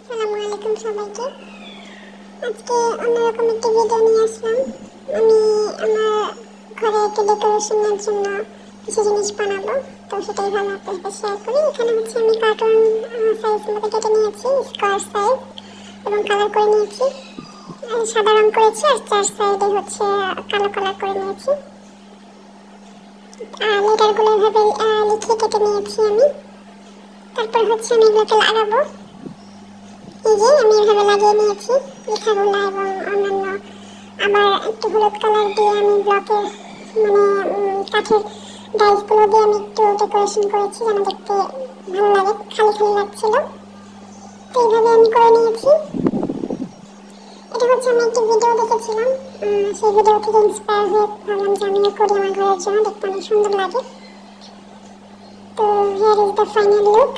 আসসালামু আলাইকুম সবাইকে। আজকে অন্যরকম একটি ভিডিও নিয়ে আসলাম। আমি আমার ঘরে একটু ডেকোরেশনের জন্য কিছু জিনিস বানাবো। তো সেটাই ভালো আপনাদের শেয়ার করি। এখানে হচ্ছে আমি কার্টুন সাইজ মতো কেটে নিয়েছি স্কোয়ার সাইজ এবং কালার করে নিয়েছি। সাদা রং করেছি আর চার সাইডে হচ্ছে কালো কালার করে নিয়েছি। আর লেটারগুলো এভাবে লিখে কেটে নিয়েছি আমি। তারপর হচ্ছে আমি এগুলোকে লাগাবো। যে আমি এভাবে লাগিয়ে নিয়েছি লেখাগুলো এবং অন্যান্য আবার একটু হলুদ কালার দিয়ে আমি ব্লকে মানে কাঠের ডাইসগুলো দিয়ে আমি একটু ডেকোরেশন করেছি যেন দেখতে ভালো লাগে, খালি খালি লাগছিল। তো এইভাবে আমি করে নিয়েছি। এটা হচ্ছে আমি একটি ভিডিও দেখেছিলাম সেই ভিডিও থেকে ইন্সপায়ার হয়ে ভাবলাম যে আমিও করি আমার ঘরের জন্য, দেখতে অনেক সুন্দর লাগে। তো here is the final look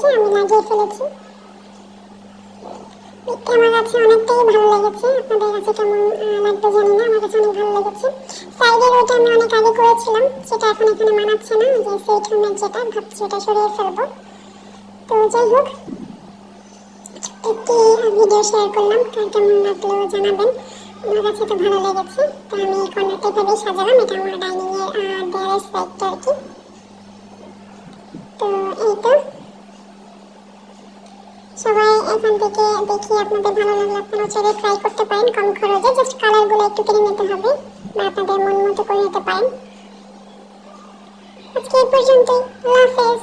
যে আমি লাগিয়ে ফেলেছি। দেখতে আমার কাছে অনেকটাই ভালো লেগেছে। আপনাদের কাছে কেমন জানি না। আমার কাছে অনেক ভালো লেগেছে। সাইডের ওইটা আমি অনেক আগে করেছিলাম। সেটা এখন এখানে মানাচ্ছে না। যে সেট রুমের যেটা, ভাবছি ওটা সরিয়ে ফেলব। তো যাই হোক, একটি ভিডিও শেয়ার করলাম। কার কেমন লাগল জানাবেন। আমার কাছে তো ভালো লেগেছে। তো আমি কর্নারটা এভাবেই সাজালাম। এটা আমার সাইডটা আর কি তো এই তো সবাই এখান থেকে দেখি আপনাদের ভালো লাগলে আপনারা চাইলে ট্রাই করতে পারেন। কম খরচে জাস্ট কালারগুলো একটু কিনে নিতে হবে, বা আপনাদের মন মতো করে নিতে পারেন। আজকে এই পর্যন্তই। আল্লাহ হাফেজ।